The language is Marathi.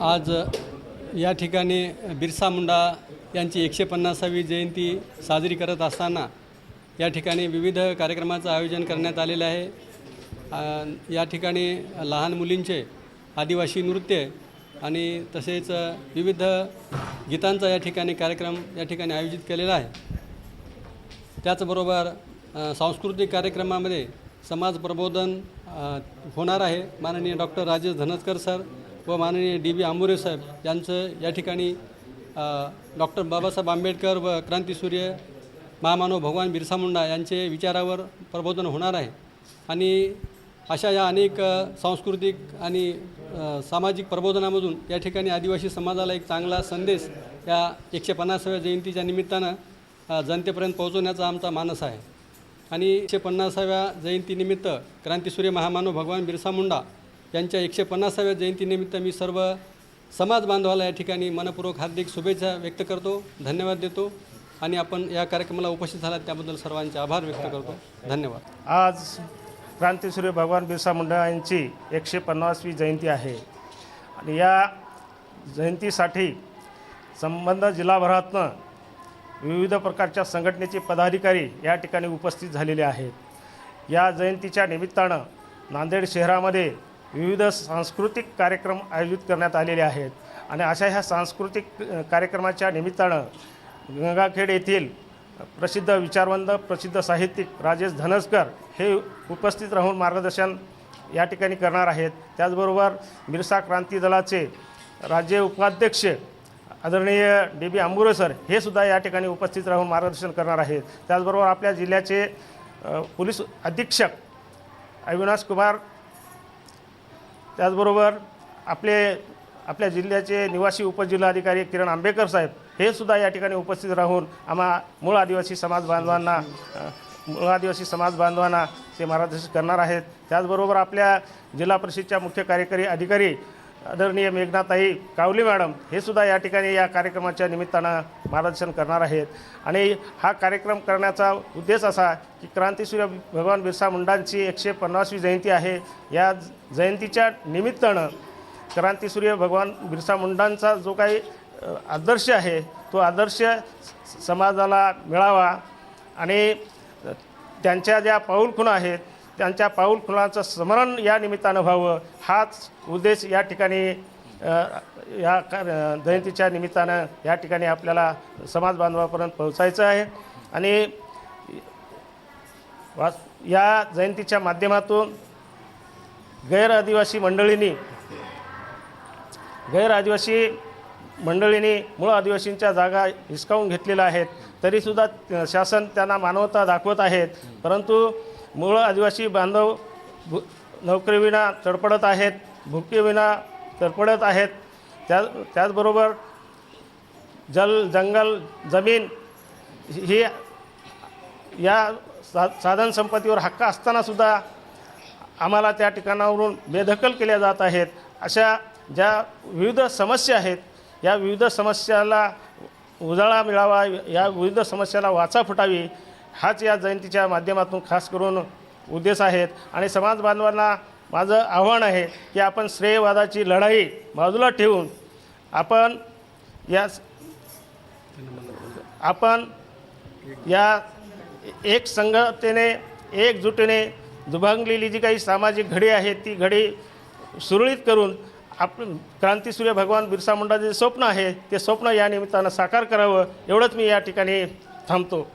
आज या ठिकाणी बिरसा मुंडा यांची एकशे पन्नासावी जयंती साजरी करत असताना या ठिकाणी विविध कार्यक्रमाचं आयोजन करण्यात आलेलं आहे. या ठिकाणी लहान मुलींचे आदिवासी नृत्य आणि तसेच विविध गीतांचा या ठिकाणी कार्यक्रम या ठिकाणी आयोजित केलेला आहे. त्याचबरोबर सांस्कृतिक कार्यक्रमामध्ये समाज प्रबोधन होणार आहे. माननीय डॉक्टर राजेश धनसकर सर व माननीय डी बी आंबुरे साहेब यांचं या ठिकाणी डॉक्टर बाबासाहेब आंबेडकर व क्रांतीसूर्य महामानव भगवान बिरसा मुंडा यांचे विचारावर प्रबोधन होणार आहे. आणि अशा या अनेक सांस्कृतिक आणि सामाजिक प्रबोधनामधून या ठिकाणी आदिवासी समाजाला एक चांगला संदेश या एकशे पन्नासाव्या जयंतीच्या निमित्तानं जनतेपर्यंत पोहोचवण्याचा आमचा मानस आहे. आणि एकशे पन्नासाव्या जयंतीनिमित्त क्रांतीसूर्य महामानव भगवान बिरसा मुंडा त्यांच्या एकशे पन्नासाव्या जयंतीनिमित्त मी सर्व समाज बांधवाला या ठिकाणी मनपूर्वक हार्दिक शुभेच्छा व्यक्त करतो धन्यवाद देतो आणि आपण या कार्यक्रमाला उपस्थित झाला त्याबद्दल सर्वांचे आभार व्यक्त करतो. धन्यवाद. आज क्रांतीसूर्य भगवान बिरसा मुंडा यांची एकशे पन्नासवी जयंती आहे. आणि या जयंतीसाठी संबंध जिल्हाभरातनं विविध प्रकारच्या संघटनेचे पदाधिकारी या ठिकाणी उपस्थित झालेले आहेत. या जयंतीच्या निमित्तानं नांदेड शहरामध्ये विविध सांस्कृतिक कार्यक्रम आयोजित करण्यात आलेले आहेत. आणि अशा ह्या सांस्कृतिक कार्यक्रमाच्या निमित्तानं गंगाखेड येथील प्रसिद्ध विचारवंत प्रसिद्ध साहित्यिक राजेश धनसकर हे उपस्थित राहून मार्गदर्शन या ठिकाणी करणार आहेत. त्याचबरोबर मिरसा क्रांती दलाचे राज्य उपाध्यक्ष आदरणीय डी बी आंबुरे सर हे सुद्धा या ठिकाणी उपस्थित राहून मार्गदर्शन करणार आहेत. त्याचबरोबर आपल्या जिल्ह्याचे पोलीस अधीक्षक अविनाश कुमार त्याचबरोबर आपले आपल्या जिल्ह्याचे निवासी उपजिल्हाधिकारी किरण आंबेकर साहेब हे सुद्धा या ठिकाणी उपस्थित राहून आम्हा मूळ आदिवासी समाज बांधवांना मूळ आदिवासी समाज बांधवांना ते मार्गदर्शन करणार आहेत. त्याचबरोबर आपल्या जिल्हा परिषदच्या मुख्य कार्यकारी अधिकारी आदरणीय मेघनाथाई कावली मॅडम हे सुद्धा या ठिकाणी या कार्यक्रमाच्या निमित्तानं मार्गदर्शन करणार आहेत. आणि हा कार्यक्रम करण्याचा उद्देश असा की क्रांतीसूर्य भगवान बिरसा मुंडांची एकशे पन्नासवी जयंती आहे. या जयंतीच्या निमित्तानं क्रांतीसूर्य भगवान बिरसा मुंडांचा जो काही आदर्श आहे तो आदर्श समाजाला मिळावा. आणि त्यांच्या ज्या पाऊलखुणा आहेत त्यांच्या पाऊलखुणाचं स्मरण या निमित्तानं व्हावं. हाच उद्देश या ठिकाणी या का- जयंतीच्या निमित्तानं या ठिकाणी आपल्याला समाज बांधवापर्यंत पोहोचायचं आहे. आणि वा या जयंतीच्या माध्यमातून गैर आदिवासी मंडळींनी गैर आदिवासी मंडळींनी मूळ आदिवासींच्या जागा हिसकावून घेतलेल्या आहेत. तरीसुद्धा शासन त्यांना मानवता दाखवत आहेत. परंतु मूळ आदिवासी बांधव भू नोकरीविना तडपडत आहेत भुकेविना तडपडत आहेत. त्या त्याचबरोबर जल जंगल जमीन ही या सा साधन संपत्तीवर हक्क असतानासुद्धा आम्हाला त्या ठिकाणावरून बेदखल केल्या जात आहेत. अशा ज्या विविध समस्या आहेत या विविध समस्याला उजाळा मिळावा या विविध समस्याला वाचा फुटावी हाच या जयंतीच्या माध्यमातून खास करून उद्देश आहेत. आणि समाज बांधवांना माझं आव्हान आहे की आपण श्रेयवादाची लढाई बाजूला ठेवून आपण या आपण या एक संगतेने एकजुटीने दुभांगलेली जी काही सामाजिक घडी आहे ती घडी सुरळीत करून आप क्रांतीसूर्य भगवान बिरसा मुंडा जे स्वप्न आहे ते स्वप्न या निमित्तानं साकार करावं एवढंच मी या ठिकाणी थांबतो.